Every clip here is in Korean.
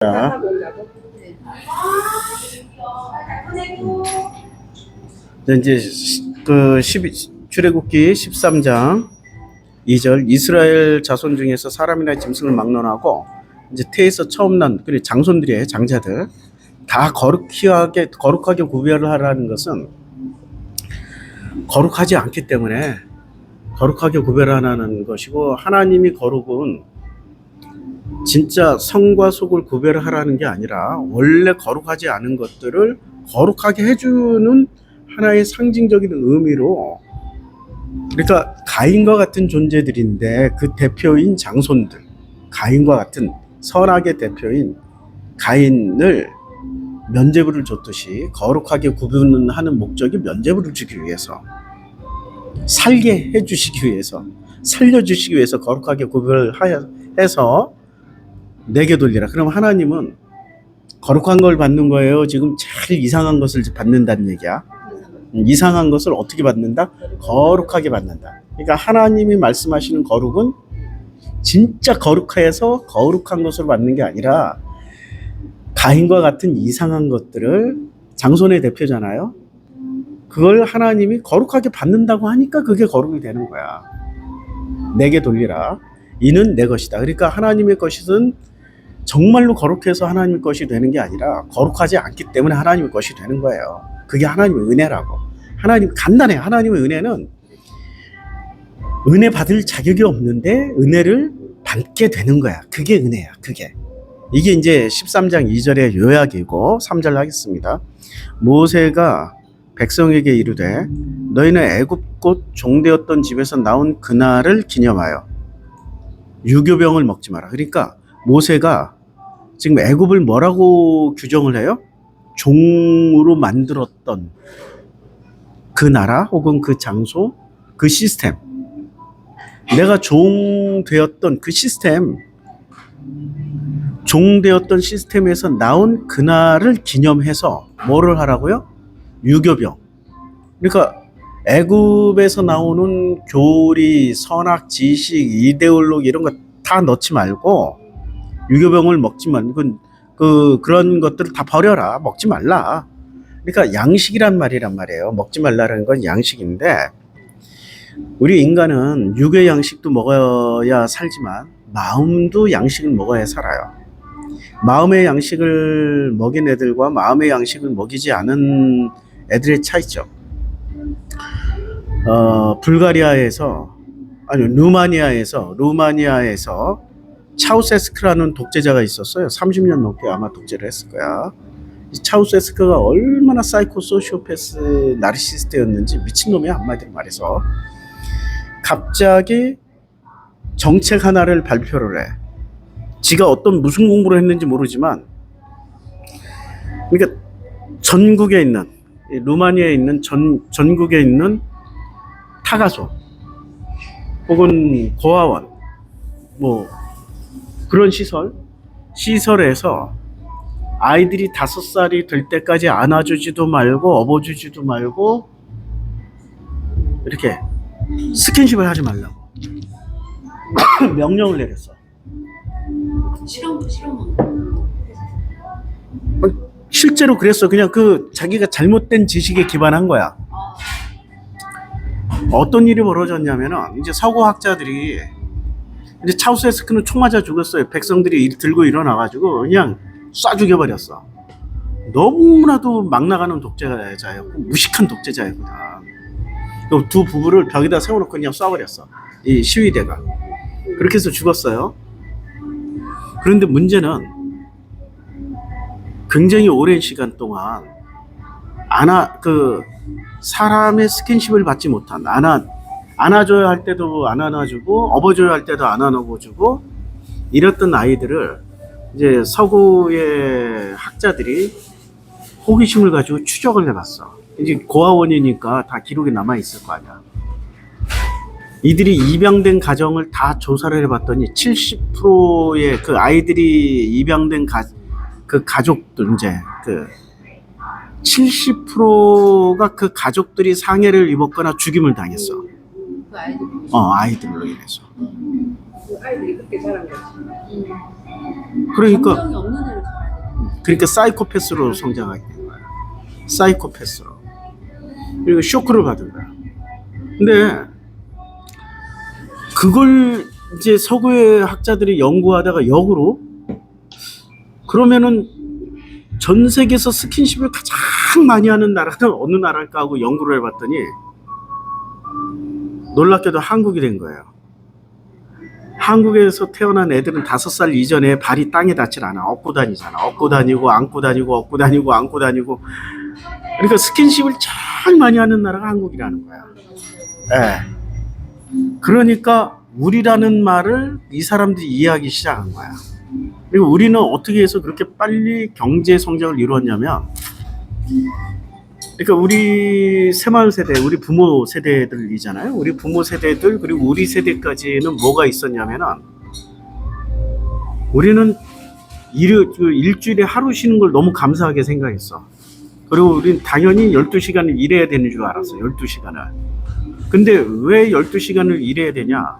자, 네, 이제 시- 그 12, 출애굽기 13장 2절 이스라엘 자손 중에서 사람이나 짐승을 막론하고 이제 태에서 처음 난 그리고 장손들이에요 장자들. 다 거룩하게 거룩하게 구별을 하라는 것은 거룩하지 않기 때문에 거룩하게 구별하라는 것이고 하나님이 거룩은 진짜 성과 속을 구별하라는 게 아니라 원래 거룩하지 않은 것들을 거룩하게 해주는 하나의 상징적인 의미로 그러니까 가인과 같은 존재들인데 그 대표인 장손들 가인과 같은 선악의 대표인 가인을 면죄부를 줬듯이 거룩하게 구분하는 목적이 면죄부를 주기 위해서 살게 해주시기 위해서 살려주시기 위해서 거룩하게 구별해서 내게 돌리라. 그럼 하나님은 거룩한 걸 받는 거예요. 지금 제일 이상한 것을 받는다는 얘기야. 음, 이상한 것을 어떻게 받는다? 거룩하게 받는다. 그러니까 하나님이 말씀하시는 거룩은 진짜 거룩해서 거룩한 것으로 받는 게 아니라 가인과 같은 이상한 것들을 장손의 대표잖아요. 그걸 하나님이 거룩하게 받는다고 하니까 그게 거룩이 되는 거야. 내게 돌리라. 이는 내 것이다. 그러니까 하나님의 것은 정말로 거룩해서 하나님의 것이 되는 게 아니라 거룩하지 않기 때문에 하나님의 것이 되는 거예요. 그게 하나님의 은혜라고. 하나님 간단해. 하나님의 은혜는 은혜 받을 자격이 없는데 은혜를 받게 되는 거야. 그게 은혜야. 그게. 이게 이제 13장 2절의 요약이고 3절 하겠습니다. 모세가 백성에게 이르되 너희는 애굽 곧 종되었던 집에서 나온 그날을 기념하여 유교병을 먹지 마라. 그러니까 모세가 지금 애굽을 뭐라고 규정을 해요? 종으로 만들었던 그 나라 혹은 그 장소, 그 시스템. 내가 종 되었던 그 시스템, 종 되었던 시스템에서 나온 그날을 기념해서 뭐를 하라고요? 유교병. 그러니까 애굽에서 나오는 교리, 선악, 지식, 이데올로기 이런 거 다 넣지 말고 유교병을 먹지 말고 그, 그 그런 것들을 다 버려라. 먹지 말라. 그러니까 양식이란 말이란 말이에요. 먹지 말라는 건 양식인데 우리 인간은 육의 양식도 먹어야 살지만 마음도 양식을 먹어야 살아요. 마음의 양식을 먹인 애들과 마음의 양식을 먹이지 않은 애들의 차이죠. 어, 불가리아에서 아니 루마니아에서 루마니아에서 차우세스크라는 독재자가 있었어요. 30년 넘게 아마 독재를 했을 거야. 이 차우세스크가 얼마나 사이코 소시오패스 나르시스트였는지 미친놈이 한마디로 말해서 갑자기 정책 하나를 발표를 해. 지가 어떤 무슨 공부를 했는지 모르지만 그러니까 전국에 있는 이 루마니아에 있는 전 전국에 있는 타가소 혹은 고아원 뭐 그런 시설 시설에서 아이들이 다섯 살이 될 때까지 안아주지도 말고 업어주지도 말고 이렇게 스킨십을 하지 말라고 명령을 내렸어. 실험 실험 실제로 그랬어. 그냥 그 자기가 잘못된 지식에 기반한 거야. 어떤 일이 벌어졌냐면은 이제 서구학자들이 이제 차우세스크는 총 맞아 죽었어요. 백성들이 일- 들고 일어나가지고 그냥 쏴 죽여버렸어. 너무나도 막 나가는 독재자였고 무식한 독재자였거든. 그두 부부를 벽에다 세워놓고 그냥 쏴버렸어. 이 시위대가. 그렇게 해서 죽었어요. 그런데 문제는 굉장히 오랜 시간 동안 안아 그 사람의 스킨십을 받지 못한 안아 안아줘야 할 때도 안 안아주고 업어줘야 할 때도 안 안아주고 이랬던 아이들을 이제 서구의 학자들이 호기심을 가지고 추적을 해봤어. 이제 고아원이니까 다 기록이 남아 있을 거 아니야. 이들이 입양된 가정을 다 조사를 해봤더니 70%의 그 아이들이 입양된 가, 그 가족들 이제 그 70%가 그 가족들이 상해를 입었거나 죽임을 당했어. 그 아이들 어 아이들로 인해서. 그 아이들이 그렇게 자란 거지. 음. 그러니까 감정이 없는 애를 그러니까 사이코패스로 성장하게 된 거야. 사이코패스로. 그리고 쇼크를 받은 거야. 근데 그걸 이제 서구의 학자들이 연구하다가 역으로 그러면은 전 세계에서 스킨십을 가장 많이 하는 나라는 어느 나라일까 하고 연구를 해봤더니 놀랍게도 한국이 된 거예요. 한국에서 태어난 애들은 다섯 살 이전에 발이 땅에 닿질 않아. 업고 다니잖아. 업고 다니고, 안고 다니고, 업고 다니고, 안고 다니고. 그러니까 스킨십을 제일 많이 하는 나라가 한국이라는 거야. 예. 그러니까 우리라는 말을 이 사람들이 이해하기 시작한 거야. 그리고 우리는 어떻게 해서 그렇게 빨리 경제 성장을 이루었냐면, 그러니까 우리 새마을 세대, 우리 부모 세대들이잖아요. 우리 부모 세대들 그리고 우리 세대까지는 뭐가 있었냐면은 우리는 일, 그 일주일에 하루 쉬는 걸 너무 감사하게 생각했어. 그리고 우리는 당연히 12시간을 일해야 되는 줄 알았어. 12시간을. 근데 왜 12시간을 일해야 되냐?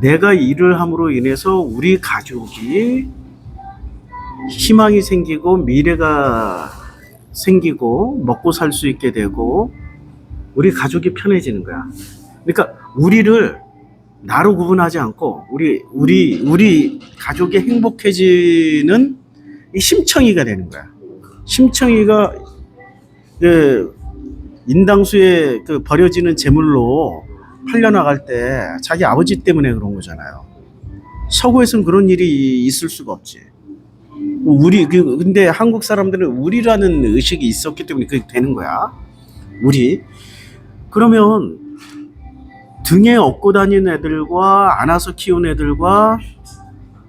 내가 일을 함으로 인해서 우리 가족이 희망이 생기고 미래가 생기고 먹고 살 수 있게 되고 우리 가족이 편해지는 거야. 그러니까 우리를 나로 구분하지 않고 우리 우리 우리 가족이 행복해지는 이 심청이가 되는 거야. 심청이가 그 인당수에 그 버려지는 재물로 팔려나갈 때 자기 아버지 때문에 그런 거잖아요. 서구에서는 그런 일이 있을 수가 없지. 우리 그 근데 한국 사람들은 우리라는 의식이 있었기 때문에 그게 되는 거야. 우리 그러면 등에 업고 다니는 애들과 안아서 키운 애들과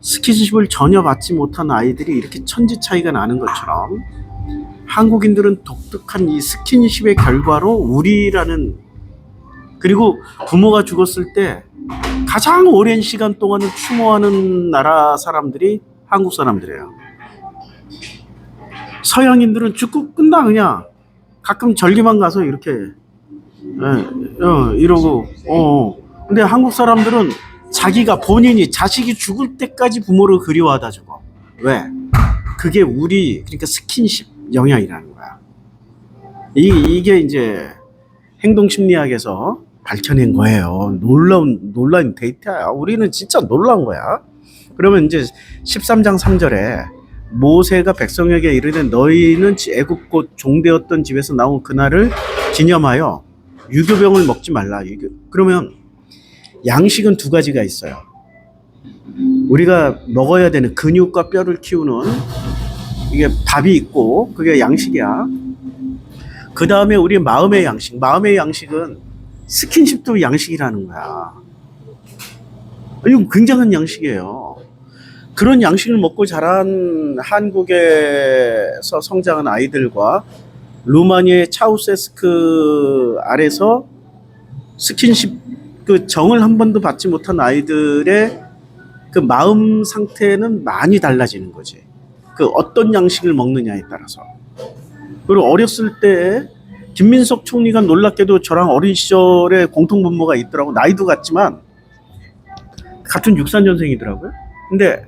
스킨십을 전혀 받지 못한 아이들이 이렇게 천지 차이가 나는 것처럼 한국인들은 독특한 이 스킨십의 결과로 우리라는 그리고 부모가 죽었을 때 가장 오랜 시간 동안을 추모하는 나라 사람들이 한국 사람들이에요. 서양인들은 죽고 끝나 그냥. 가끔 절기만 가서 이렇게. 예, 어, 이러고 어 근데 한국 사람들은 자기가 본인이 자식이 죽을 때까지 부모를 그리워하다 저거. 왜? 그게 우리 그러니까 스킨십 영향이라는 거야. 이, 이게 이제 행동 심리학에서 밝혀낸 거예요. 놀라운 놀라운 데이터야. 우리는 진짜 놀라운 거야. 그러면 이제 13장 3절에 모세가 백성에게 이르되 너희는 애굽 곧 종되었던 집에서 나온 그날을 기념하여 유교병을 먹지 말라. 유교. 그러면 양식은 두 가지가 있어요. 우리가 먹어야 되는 근육과 뼈를 키우는 이게 밥이 있고 그게 양식이야. 그 다음에 우리 마음의 양식. 마음의 양식은 스킨십도 양식이라는 거야. 이건 굉장한 양식이에요. 그런 양식을 먹고 자란 한국에서 성장한 아이들과 루마니아의 차우세스크 아래서 스킨십 그 정을 한 번도 받지 못한 아이들의 그 마음 상태는 많이 달라지는 거지. 그 어떤 양식을 먹느냐에 따라서. 그리고 어렸을 때 김민석 총리가 놀랍게도 저랑 어린 시절에 공통 분모가 있더라고. 나이도 같지만 같은 63년생이더라고요. 근데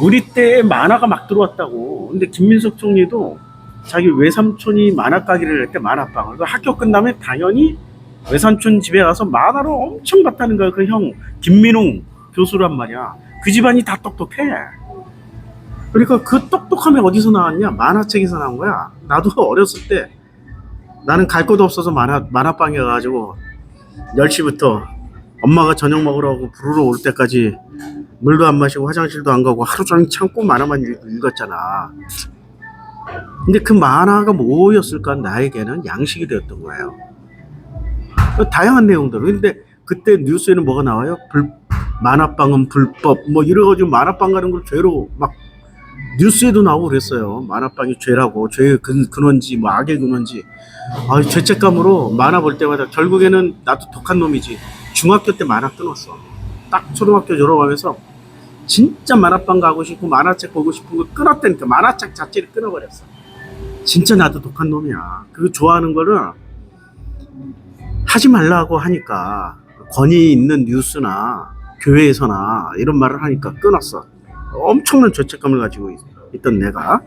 우리 때에 만화가 막 들어왔다고. 근데 김민석 총리도 자기 외삼촌이 만화 가게를 할 때 만화방을 그 학교 끝나면 당연히 외삼촌 집에 가서 만화를 엄청 봤다는 거야. 그 형 김민웅 교수란 말이야. 그 집안이 다 똑똑해. 그러니까 그 똑똑함이 어디서 나왔냐? 만화책에서 나온 거야. 나도 어렸을 때 나는 갈곳 없어서 만화 만화방에 가가지고 10시부터 엄마가 저녁 먹으라고 부르러 올 때까지 물도 안 마시고 화장실도 안 가고 하루 종일 참고 만화만 읽- 읽었잖아. 근데 그 만화가 뭐였을까 나에게는 양식이 되었던 거예요. 그 다양한 내용들. 근데 그때 뉴스에는 뭐가 나와요? 불, 만화방은 불법 뭐 이래가지고 만화방 가는 걸 죄로 막 뉴스에도 나오고 그랬어요. 만화방이 죄라고 죄의 근, 근원지 뭐 악의 근원지. 아 죄책감으로 만화 볼 때마다 결국에는 나도 독한 놈이지. 중학교 때 만화 끊었어. 딱 초등학교 졸업하면서 진짜 만화방 가고 싶고 만화책 보고 싶은 거 끊었다니까 만화책 자체를 끊어버렸어. 진짜 나도 독한 놈이야. 그거 좋아하는 거를 하지 말라고 하니까 권위 있는 뉴스나 교회에서나 이런 말을 하니까 끊었어. 엄청난 죄책감을 가지고 있- 있던 내가.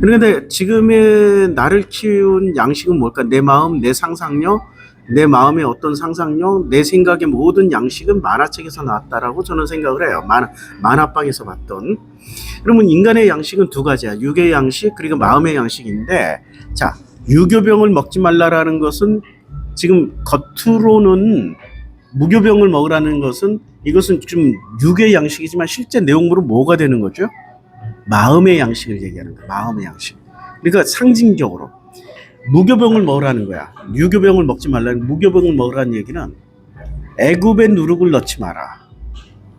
그런데 지금의 나를 키운 양식은 뭘까? 내 마음, 내 상상력, 내 마음의 어떤 상상력, 내 생각의 모든 양식은 만화책에서 나왔다라고 저는 생각을 해요. 만화, 만화방에서 봤던. 그러면 인간의 양식은 두 가지야. 육의 양식 그리고 마음의 양식인데, 자 유교병을 먹지 말라라는 것은 지금 겉으로는 무교병을 먹으라는 것은 이것은 좀 육의 양식이지만 실제 내용으로 뭐가 되는 거죠? 마음의 양식을 얘기하는 거야. 마음의 양식. 그러니까 상징적으로 무교병을 먹으라는 거야. 유교병을 먹지 말라는 무교병을 먹으라는 얘기는 애굽의 누룩을 넣지 마라.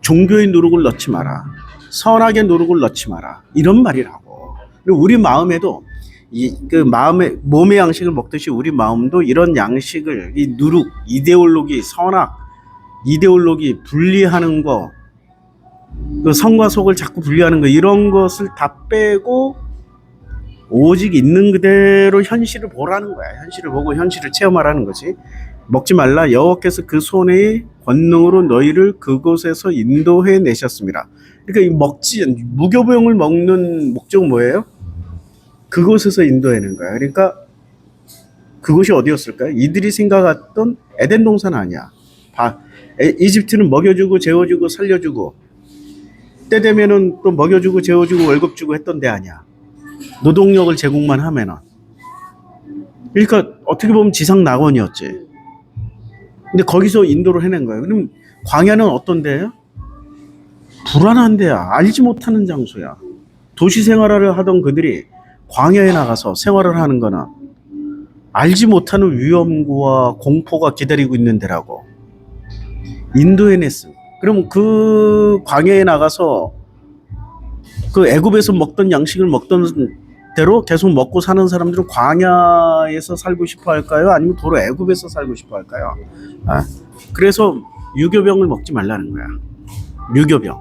종교의 누룩을 넣지 마라. 선악의 누룩을 넣지 마라. 이런 말이라고. 우리 마음에도 이 그 마음의 몸의 양식을 먹듯이 우리 마음도 이런 양식을 이 누룩, 이데올로기, 선악, 이데올로기 분리하는 거, 그 성과 속을 자꾸 분리하는 거 이런 것을 다 빼고 오직 있는 그대로 현실을 보라는 거야. 현실을 보고 현실을 체험하라는 거지. 먹지 말라 여호와께서 그 손의 권능으로 너희를 그곳에서 인도해 내셨습니다. 그러니까 이 먹지 무교병을 먹는 목적은 뭐예요? 그곳에서 인도하는 거야. 그러니까 그곳이 어디였을까요? 이들이 생각했던 에덴 동산 아니야. 바, 에- 이집트는 먹여주고 재워주고 살려주고 때 되면은 또 먹여주고 재워주고 월급 주고 했던 데 아니야. 노동력을 제공만 하면은. 그러니까 어떻게 보면 지상 낙원이었지. 근데 거기서 인도를 해낸 거예요. 그럼 광야는 어떤 데예요? 불안한 데야. 알지 못하는 장소야. 도시 생활을 하던 그들이 광야에 나가서 생활을 하는 거는 알지 못하는 위험과 공포가 기다리고 있는 데라고. 인도해냈음. 그럼 그 광야에 나가서 그 애굽에서 먹던 양식을 먹던 대로 계속 먹고 사는 사람들은 광야에서 살고 싶어 할까요? 아니면 도로 애굽에서 살고 싶어 할까요? 아, 그래서 유교병을 먹지 말라는 거야. 유교병.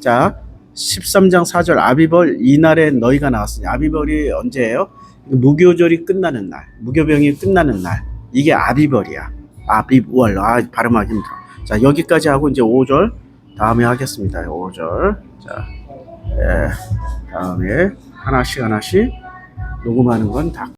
자, 13장 4절 아비벌 이날에 너희가 나왔으니 아비벌이 언제예요? 무교절이 끝나는 날, 무교병이 끝나는 날. 이게 아비벌이야. 아비월. 아, 발음하기 힘들어. 자, 여기까지 하고 이제 5절 다음에 하겠습니다. 5절. 자, 예, 다음에 하나씩 하나씩 녹음하는 건 다